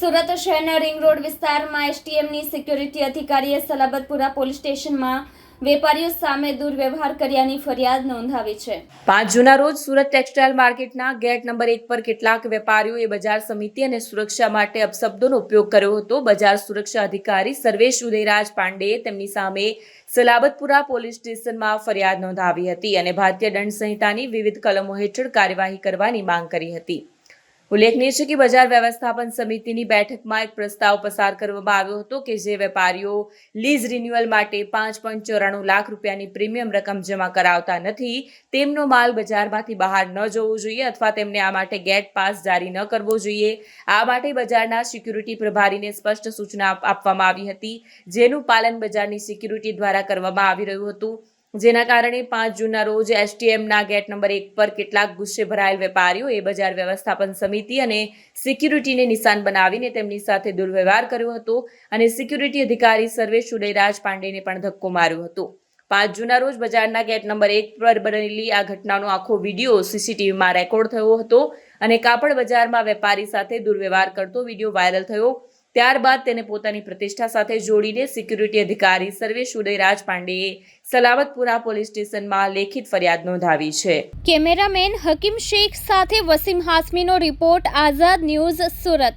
સુરત શહેરના ring road વિસ્તારમાં એસટીએમની security અધિકારીએ સલાબતપુરા પોલીસ સ્ટેશનમાં વેપારીઓ સામે દુર્વ્યવહાર કર્યાની ફરિયાદ નોંધાવી છે. પાંચ જૂના રોજ સુરત ટેક્સટાઇલ માર્કેટના ગેટ નંબર એક પર કેટલાક વેપારીઓએ બજાર સમિતિ અને સુરક્ષા માટે અપશબ્દોનો ઉપયોગ કર્યો હતો. બજાર સુરક્ષા અધિકારી સર્વેશ ઉદયરાજ પાંડેએ તેમની સામે સલાબતપુરા પોલીસ સ્ટેશનમાં ફરિયાદ નોંધાવી હતી અને ભારતીય દંડ સંહિતાની વિવિધ કલમો હેઠળ કાર્યવાહી કરવાની માંગ કરી હતી. ઉલ્લેખનીય છે કે બજાર વ્યવસ્થાપન સમિતિની બેઠકમાં એક પ્રસ્તાવ પસાર કરવામાં આવ્યો હતો કે જે વેપારીઓ લીઝ રિન્યુઅલ માટે પાંચ પોઈન્ટ ચોરાણું લાખ રૂપિયાની પ્રીમિયમ રકમ જમા કરાવતા નથી, તેમનો માલ બજારમાંથી બહાર ન જવો જોઈએ અથવા તેમને આ માટે ગેટ પાસ જારી ન કરવો જોઈએ. આ માટે બજારના સિક્યુરિટી પ્રભારીને સ્પષ્ટ સૂચના આપવામાં આવી હતી, જેનું પાલન બજારની સિક્યુરિટી દ્વારા કરવામાં આવી રહ્યું હતું. જેના કારણે પાંચ જૂનના રોજ એસટીએમના ગેટ નંબર એક પર કેટલાક ગુસ્સે ભરાયેલ વેપારીઓએ બજાર વ્યવસ્થાપન સમિતિ અને સિક્યુરિટીને નિશાન બનાવીને તેમની સાથે દુર્વ્યવહાર કર્યો હતો અને સિક્યુરિટી અધિકારી સર્વેશ ઉદયરાજ પાંડેને પણ ધક્કો માર્યો હતો. પાંચ જૂના રોજ બજારના ગેટ નંબર એક પર બનેલી આ ઘટનાનો આખો વીડિયો સીસીટીવીમાં રેકોર્ડ થયો હતો અને કાપડ બજારમાં વેપારી સાથે દુર્વ્યવહાર કરતો વીડિયો વાયરલ થયો. ત્યારબાદ તેને પોતાની પ્રતિષ્ઠા સાથે જોડીને સિક્યુરિટી અધિકારી સર્વેશ ઉદયરાજ પાંડેએ સલાવતપુરા પોલીસ સ્ટેશનમાં લેખિત ફરિયાદ નોંધાવી છે. કેમેરામેન હકીમ શેખ સાથે વસીમ હાસમીનો રિપોર્ટ આઝાદ ન્યૂઝ સુરત.